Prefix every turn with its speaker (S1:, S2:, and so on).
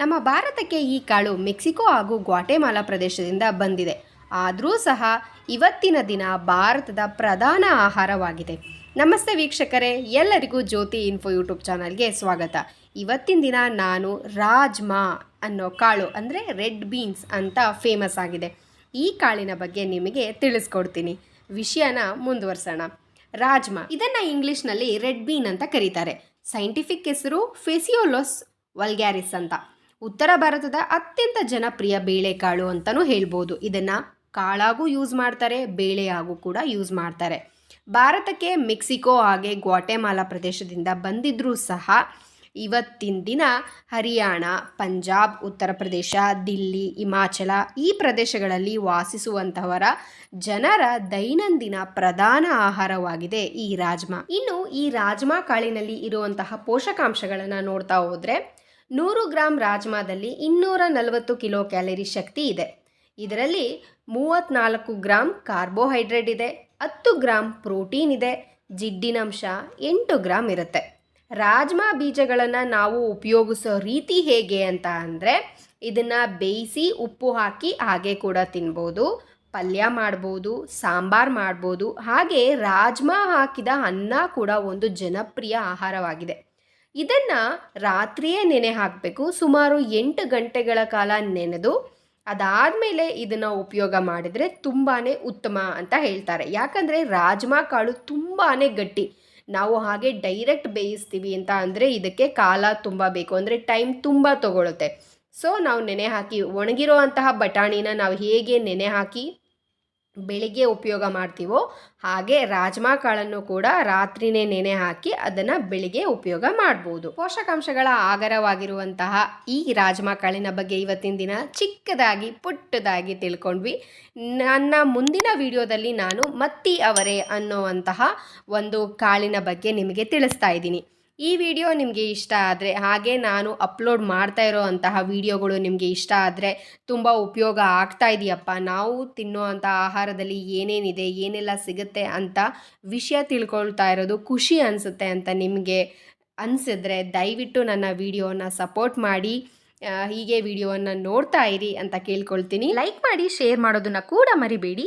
S1: ನಮ್ಮ ಭಾರತಕ್ಕೆ ಈ ಕಾಳು ಮೆಕ್ಸಿಕೋ ಹಾಗೂ ಗ್ವಾಟೆಮಾಲಾ ಪ್ರದೇಶದಿಂದ ಬಂದಿದೆ. ಆದರೂ ಸಹ ಇವತ್ತಿನ ದಿನ ಭಾರತದ ಪ್ರಧಾನ ಆಹಾರವಾಗಿದೆ. ನಮಸ್ತೆ ವೀಕ್ಷಕರೇ, ಎಲ್ಲರಿಗೂ ಜ್ಯೋತಿ ಇನ್ಫೋ ಯೂಟ್ಯೂಬ್ ಚಾನಲ್ಗೆ ಸ್ವಾಗತ. ಇವತ್ತಿನ ದಿನ ನಾನು ರಾಜ್ಮಾ ಅನ್ನೋ ಕಾಳು, ಅಂದರೆ ರೆಡ್ ಬೀನ್ಸ್ ಅಂತ ಫೇಮಸ್ ಆಗಿದೆ. ಈ ಕಾಳಿನ ಬಗ್ಗೆ ನಿಮಗೆ ತಿಳಿಸ್ಕೊಡ್ತೀನಿ. ವಿಷಯನ ಮುಂದುವರ್ಸೋಣ. ರಾಜ್ಮಾ, ಇದನ್ನು ಇಂಗ್ಲೀಷ್ನಲ್ಲಿ ರೆಡ್ ಬೀನ್ ಅಂತ ಕರೀತಾರೆ. ಸೈಂಟಿಫಿಕ್ ಹೆಸರು ಫೆಸಿಯೋಲೋಸ್ ವಲ್ಗ್ಯಾರಿಸ್ ಅಂತ. ಉತ್ತರ ಭಾರತದ ಅತ್ಯಂತ ಜನಪ್ರಿಯ ಬೇಳೆಕಾಳು ಅಂತಲೂ ಹೇಳ್ಬೋದು. ಇದನ್ನು ಕಾಳಾಗೂ ಯೂಸ್ ಮಾಡ್ತಾರೆ, ಬೇಳೆಯಾಗೂ ಕೂಡ ಯೂಸ್ ಮಾಡ್ತಾರೆ. ಭಾರತಕ್ಕೆ ಮೆಕ್ಸಿಕೋ ಹಾಗೆ ಗ್ವಾಟೆಮಾಲಾ ಪ್ರದೇಶದಿಂದ ಬಂದಿದ್ದರೂ ಸಹ ಇವತ್ತಿನ ದಿನ ಹರಿಯಾಣ, ಪಂಜಾಬ್, ಉತ್ತರ ಪ್ರದೇಶ, ದಿಲ್ಲಿ, ಹಿಮಾಚಲ ಈ ಪ್ರದೇಶಗಳಲ್ಲಿ ವಾಸಿಸುವಂತಹವರ ಜನರ ದೈನಂದಿನ ಪ್ರಧಾನ ಆಹಾರವಾಗಿದೆ ಈ ರಾಜ್ಮಾ. ಇನ್ನು ಈ ರಾಜ್ಮಾ ಕಾಳಿನಲ್ಲಿ ಇರುವಂತಹ ಪೋಷಕಾಂಶಗಳನ್ನು ನೋಡ್ತಾ ಹೋದರೆ ನೂರು ಗ್ರಾಂ ರಾಜ್ಮಾದಲ್ಲಿ ಇನ್ನೂರ ನಲವತ್ತು ಕಿಲೋ ಕ್ಯಾಲರಿ ಶಕ್ತಿ ಇದೆ. ಇದರಲ್ಲಿ ಮೂವತ್ತ್ನಾಲ್ಕು ಗ್ರಾಂ ಕಾರ್ಬೋಹೈಡ್ರೇಟ್ ಇದೆ, ಹತ್ತು ಗ್ರಾಂ ಪ್ರೋಟೀನ್ ಇದೆ, ಜಿಡ್ಡಿನಂಶ ಎಂಟು ಗ್ರಾಮ್ ಇರುತ್ತೆ. ರಾಜ್ಮಾ ಬೀಜಗಳನ್ನು ನಾವು ಉಪಯೋಗಿಸೋ ರೀತಿ ಹೇಗೆ ಅಂತ ಅಂದರೆ, ಇದನ್ನು ಬೇಯಿಸಿ ಉಪ್ಪು ಹಾಕಿ ಹಾಗೆ ಕೂಡ ತಿನ್ಬೋದು, ಪಲ್ಯ ಮಾಡ್ಬೋದು, ಸಾಂಬಾರ್ ಮಾಡ್ಬೋದು, ಹಾಗೆ ರಾಜ್ಮಾ ಹಾಕಿದ ಅನ್ನ ಕೂಡ ಒಂದು ಜನಪ್ರಿಯ ಆಹಾರವಾಗಿದೆ. ಇದನ್ನು ರಾತ್ರಿಯೇ ನೆನೆ ಹಾಕಬೇಕು, ಸುಮಾರು ಎಂಟು ಗಂಟೆಗಳ ಕಾಲ ನೆನೆದು, ಅದಾದಮೇಲೆ ಇದನ್ನು ಉಪಯೋಗ ಮಾಡಿದರೆ ತುಂಬಾ ಉತ್ತಮ ಅಂತ ಹೇಳ್ತಾರೆ. ಯಾಕಂದರೆ ರಾಜ್ಮಾ ಕಾಳು ತುಂಬಾ ಗಟ್ಟಿ. ನಾವು ಹಾಗೆ ಡೈರೆಕ್ಟ್ ಬೇಯಿಸ್ತೀವಿ ಅಂತ ಅಂದರೆ ಇದಕ್ಕೆ ಕಾಲ ತುಂಬ ಬೇಕು, ಅಂದರೆ ಟೈಮ್ ತುಂಬ ತಗೊಳುತ್ತೆ. ಸೊ, ನಾವು ನೆನೆ ಹಾಕಿ, ಒಣಗಿರೋ ಅಂತಹ ಬಟಾಣಿನ ನಾವು ಹೇಗೆ ನೆನೆ ಹಾಕಿ ಬೆಳಿಗ್ಗೆ ಉಪಯೋಗ ಮಾಡ್ತೀವೋ ಹಾಗೆ ರಾಜ್ಮಾ ಕಾಳನ್ನು ಕೂಡ ರಾತ್ರಿನೇ ನೆನೆ ಹಾಕಿ ಅದನ್ನು ಬೆಳಿಗ್ಗೆ ಉಪಯೋಗ ಮಾಡ್ಬೋದು. ಪೋಷಕಾಂಶಗಳ ಆಗರವಾಗಿರುವಂತಹ ಈ ರಾಜ್ಮಾ ಕಾಳಿನ ಬಗ್ಗೆ ಇವತ್ತಿನ ದಿನ ಚಿಕ್ಕದಾಗಿ ಪುಟ್ಟದಾಗಿ ತಿಳ್ಕೊಂಡ್ವಿ. ನನ್ನ ಮುಂದಿನ ವಿಡಿಯೋದಲ್ಲಿ ನಾನು ಮತ್ತಿ ಅವರೇ ಅನ್ನುವಂತಹ ಒಂದು ಕಾಳಿನ ಬಗ್ಗೆ ನಿಮಗೆ ತಿಳಿಸ್ತಾ ಇದ್ದೀನಿ. ಈ ವಿಡಿಯೋ ನಿಮಗೆ ಇಷ್ಟ ಆದರೆ, ಹಾಗೆ ನಾನು ಅಪ್ಲೋಡ್ ಮಾಡ್ತಾ ಇರೋವಂತಹ ವಿಡಿಯೋಗಳು ನಿಮಗೆ ಇಷ್ಟ ಆದರೆ ತುಂಬ ಉಪಯೋಗ ಆಗ್ತಾ ಇದೆಯಪ್ಪ. ನಾವು ತಿನ್ನುವಂಥ ಆಹಾರದಲ್ಲಿ ಏನೇನಿದೆ, ಏನೆಲ್ಲ ಸಿಗುತ್ತೆ ಅಂತ ವಿಷಯ ತಿಳ್ಕೊಳ್ತಾ ಇರೋದು ಖುಷಿ ಅನಿಸುತ್ತೆ ಅಂತ ನಿಮಗೆ ಅನಿಸಿದ್ರೆ ದಯವಿಟ್ಟು ನನ್ನ ವಿಡಿಯೋನ ಸಪೋರ್ಟ್ ಮಾಡಿ ಹೀಗೆ ವಿಡಿಯೋವನ್ನು ನೋಡ್ತಾ ಇರಿ ಅಂತ ಕೇಳ್ಕೊಳ್ತೀನಿ. ಲೈಕ್ ಮಾಡಿ, ಶೇರ್ ಮಾಡೋದನ್ನು ಕೂಡ ಮರಿಬೇಡಿ.